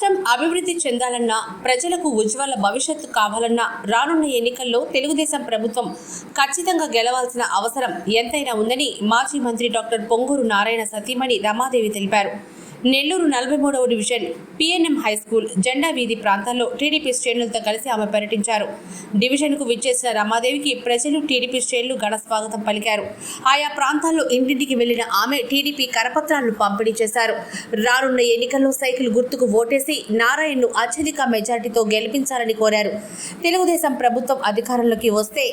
రాష్ట్రం అభివృద్ధి చెందాలన్నా ప్రజలకు ఉజ్వల భవిష్యత్తు కావాలన్నా రానున్న ఎన్నికల్లో తెలుగుదేశం ప్రభుత్వం ఖచ్చితంగా గెలవాల్సిన అవసరం ఎంతైనా ఉందని మాజీ మంత్రి డాక్టర్ పొంగూరు నారాయణ సతీమణి రమాదేవి తెలిపారు. నెల్లూరు నలభై మూడవ డివిజన్ పిఎన్ఎం హై స్కూల్ జెండా వీధి ప్రాంతాల్లో టీడీపీ శ్రేణులతో కలిసి ఆమె పర్యటించారు. డివిజన్కు విచ్చేసిన రమాదేవికి ప్రజలు టీడీపీ శ్రేణులు ఘన స్వాగతం పలికారు. ఆయా ప్రాంతాల్లో ఇంటింటికి వెళ్ళిన ఆమె టీడీపీ కరపత్రాలను పంపిణీ చేశారు. రానున్న ఎన్నికల్లో సైకిల్ గుర్తుకు ఓటేసి నారాయణను అత్యధిక మెజార్టీతో గెలిపించాలని కోరారు. తెలుగుదేశం ప్రభుత్వం అధికారంలోకి వస్తే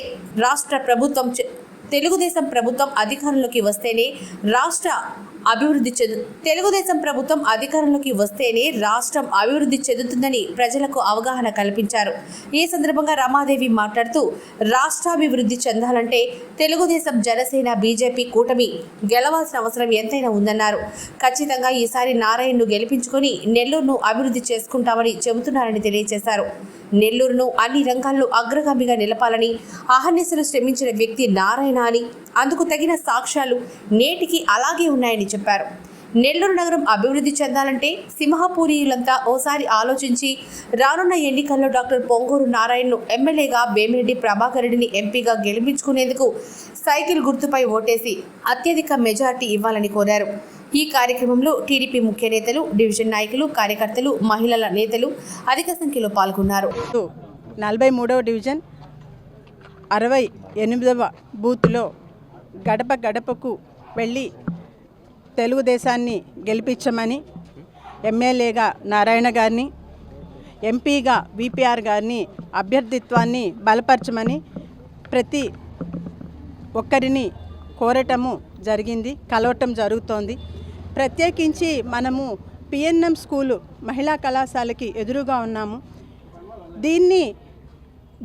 రాష్ట్ర ప్రభుత్వం తెలుగుదేశం ప్రభుత్వం అధికారంలోకి వస్తేనే రాష్ట్ర అభివృద్ధి చెందు తెలుగుదేశం ప్రభుత్వం అధికారంలోకి వస్తేనే రాష్ట్రం అభివృద్ధి చెందుతుందని ప్రజలకు అవగాహన కల్పించారు. ఈ సందర్భంగా రమాదేవి మాట్లాడుతూ రాష్ట్రాభివృద్ధి చెందాలంటే తెలుగుదేశం జనసేన బీజేపీ కూటమి గెలవాల్సిన అవసరం ఎంతైనా ఉందన్నారు. ఖచ్చితంగా ఈసారి నారాయణను గెలిపించుకొని నెల్లూరును అభివృద్ధి చేసుకుంటామని చెబుతున్నారని తెలియజేశారు. నెల్లూరును అన్ని రంగాల్లో అగ్రగామిగా నిలపాలని అహర్నిశలు శ్రమించిన వ్యక్తి నారాయణ అని అందుకు తగిన సాక్ష్యాలు నేటికి అలాగే ఉన్నాయని చెప్పారు. నెల్లూరు నగరం అభివృద్ధి చెందాలంటే సింహపూరియులంతా ఓసారి ఆలోచించి రానున్న ఎన్నికల్లో డాక్టర్ పొంగూరు నారాయణను ఎమ్మెల్యేగా వేమిరెడ్డి ప్రభాకర్ రెడ్డిని ఎంపీగా గెలిపించుకునేందుకు సైకిల్ గుర్తుపై ఓటేసి అత్యధిక మెజార్టీ ఇవ్వాలని కోరారు. ఈ కార్యక్రమంలో టీడీపీ ముఖ్య నేతలు డివిజన్ నాయకులు కార్యకర్తలు మహిళల నేతలు అధిక సంఖ్యలో పాల్గొన్నారు. నలభై మూడవ డివిజన్ అరవై ఎనిమిదవ బూత్లో గడప గడపకు వెళ్ళి తెలుగుదేశాన్ని గెలిపించమని ఎమ్మెల్యేగా నారాయణ గారిని ఎంపీగా విపిఆర్ గారిని అభ్యర్థిత్వాన్ని బలపరచమని ప్రతి ఒక్కరిని కోరటము జరిగింది కలవటం జరుగుతోంది. ప్రత్యేకించి మనము పిఎన్ఎం స్కూలు మహిళా కళాశాలకి ఎదురుగా ఉన్నాము. దీన్ని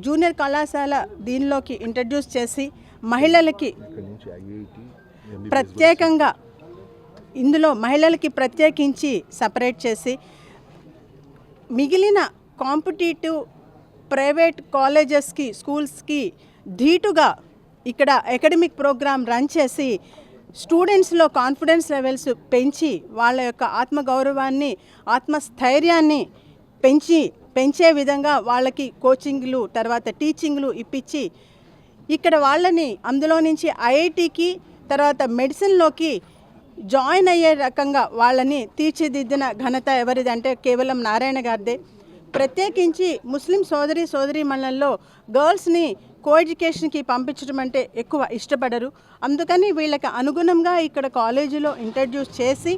జూనియర్ కళాశాల దీనిలోకి ఇంట్రడ్యూస్ చేసి మహిళలకి ప్రత్యేకంగా ఇందులో మహిళలకి ప్రత్యేకించి సపరేట్ చేసి మిగిలిన కాంపిటేటివ్ ప్రైవేట్ కాలేజెస్కి స్కూల్స్కి ధీటుగా ఇక్కడ అకాడమిక్ ప్రోగ్రామ్ రన్ చేసి స్టూడెంట్స్లో కాన్ఫిడెన్స్ లెవెల్స్ పెంచి వాళ్ళ యొక్క ఆత్మగౌరవాన్ని ఆత్మస్థైర్యాన్ని పెంచి పెంచే విధంగా వాళ్ళకి కోచింగ్లు తర్వాత టీచింగ్లు ఇప్పించి ఇక్కడ వాళ్ళని అందులో నుంచి ఐఐటికి తర్వాత మెడిసిన్లోకి జాయిన్ అయ్యే రకంగా వాళ్ళని తీర్చిదిద్దిన ఘనత ఎవరిదంటే కేవలం నారాయణ గారిదే. ప్రత్యేకించి ముస్లిం సోదరి సోదరి మండలంలో గర్ల్స్ని కో ఎడ్యుకేషన్కి పంపించడం అంటే ఎక్కువ ఇష్టపడరు. అందుకని వీళ్ళకి అనుగుణంగా ఇక్కడ కాలేజీలో ఇంట్రడ్యూస్ చేసి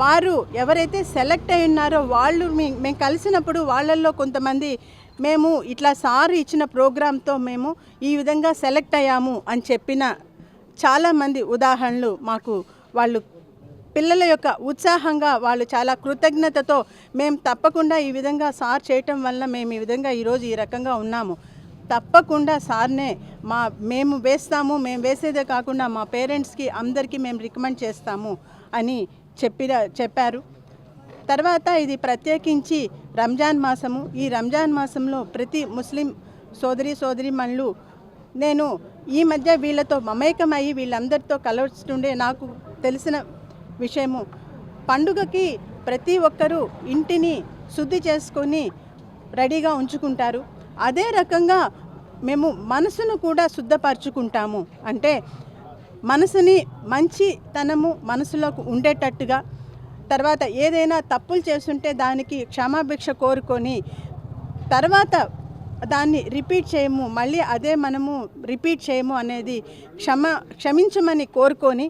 వారు ఎవరైతే సెలెక్ట్ అయి ఉన్నారో వాళ్ళు మేము కలిసినప్పుడు వాళ్ళల్లో కొంతమంది మేము ఇట్లా సార్ ఇచ్చిన ప్రోగ్రాంతో మేము ఈ విధంగా సెలెక్ట్ అయ్యాము అని చెప్పిన చాలామంది ఉదాహరణలు మాకు వాళ్ళు పిల్లల యొక్క ఉత్సాహంగా వాళ్ళు చాలా కృతజ్ఞతతో మేము తప్పకుండా ఈ విధంగా సార్ చేయటం వల్ల మేము ఈ విధంగా ఈరోజు ఈ రకంగా ఉన్నాము. తప్పకుండా సార్నే మా మేము వేస్తాము మేము వేసేదే కాకుండా మా పేరెంట్స్కి అందరికీ మేము రికమెండ్ చేస్తాము అని చెప్పిన చెప్పారు. తర్వాత ఇది ప్రత్యేకించి రంజాన్ మాసము. ఈ రంజాన్ మాసంలో ప్రతి ముస్లిం సోదరి సోదరి నేను ఈ మధ్య వీళ్ళతో మమేకమయ్యి వీళ్ళందరితో కలవస్తుండే నాకు తెలిసిన విషయము. పండుగకి ప్రతి ఒక్కరూ ఇంటిని శుద్ధి చేసుకొని రెడీగా ఉంచుకుంటారు. అదే రకంగా మేము మనసును కూడా శుద్ధపరచుకుంటాము. అంటే మనసుని మంచితనము మనసులోకి ఉండేటట్టుగా తర్వాత ఏదైనా తప్పులు చేస్తుంటే దానికి క్షమాభిక్ష కోరుకొని తర్వాత దాన్ని రిపీట్ చేయము మళ్ళీ అదే మనము రిపీట్ చేయము అనేది క్షమ క్షమించమని కోరుకొని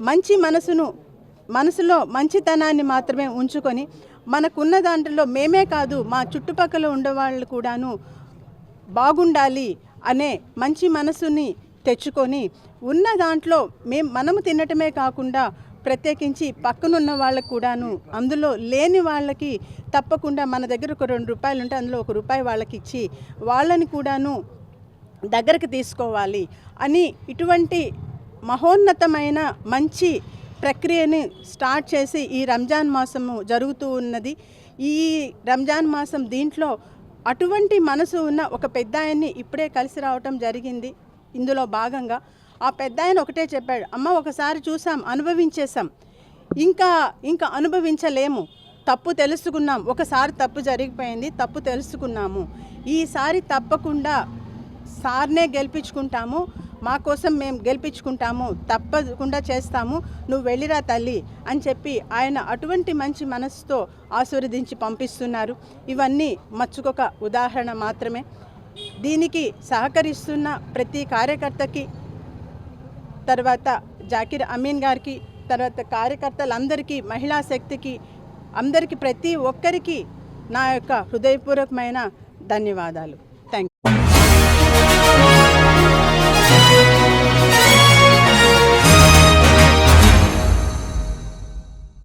మంచి మనసును మనసులో మంచితనాన్ని మాత్రమే ఉంచుకొని మనకున్న దాంట్లో మేమే కాదు మా చుట్టుపక్కల ఉండేవాళ్ళు కూడాను బాగుండాలి అనే మంచి మనసుని తెచ్చుకొని ఉన్న దాంట్లో మేం మనము తినటమే కాకుండా ప్రత్యేకించి పక్కనున్న వాళ్ళకు కూడాను అందులో లేని వాళ్ళకి తప్పకుండా మన దగ్గర ఒక రెండు రూపాయలు ఉంటే అందులో ఒక రూపాయి వాళ్ళకి ఇచ్చి వాళ్ళని కూడాను దగ్గరకు తీసుకోవాలి అని ఇటువంటి మహోన్నతమైన మంచి ప్రక్రియని స్టార్ట్ చేసి ఈ రంజాన్ మాసము జరుగుతూ ఉన్నది. ఈ రంజాన్ మాసం దీంట్లో అటువంటి మనసు ఉన్న ఒక పెద్ద ఆయన్ని ఇప్పుడే కలిసి రావటం జరిగింది. ఇందులో భాగంగా ఆ పెద్ద ఆయన ఒకటే చెప్పాడు అమ్మ ఒకసారి చూసాం అనుభవించేసాం ఇంకా ఇంకా అనుభవించలేము. తప్పు తెలుసుకున్నాం. ఒకసారి తప్పు జరిగిపోయింది తప్పు తెలుసుకున్నాము. ఈసారి తప్పకుండా సార్నే గెలిపించుకుంటాము. మా కోసం మేము గెలిపించుకుంటాము. తప్పకుండా చేస్తాము. నువ్వు వెళ్ళిరా తల్లి అని చెప్పి ఆయన అటువంటి మంచి మనసుతో ఆశీర్వదించి పంపిస్తున్నారు. ఇవన్నీ మచ్చుకొక ఉదాహరణ మాత్రమే. దీనికి సహకరిస్తున్న ప్రతి కార్యకర్తకి తర్వాత జాకిర్ అమీన్ గారికి తర్వాత కార్యకర్తలందరికీ మహిళా శక్తికి అందరికీ ప్రతి ఒక్కరికి నా యొక్క హృదయపూర్వకమైన ధన్యవాదాలు.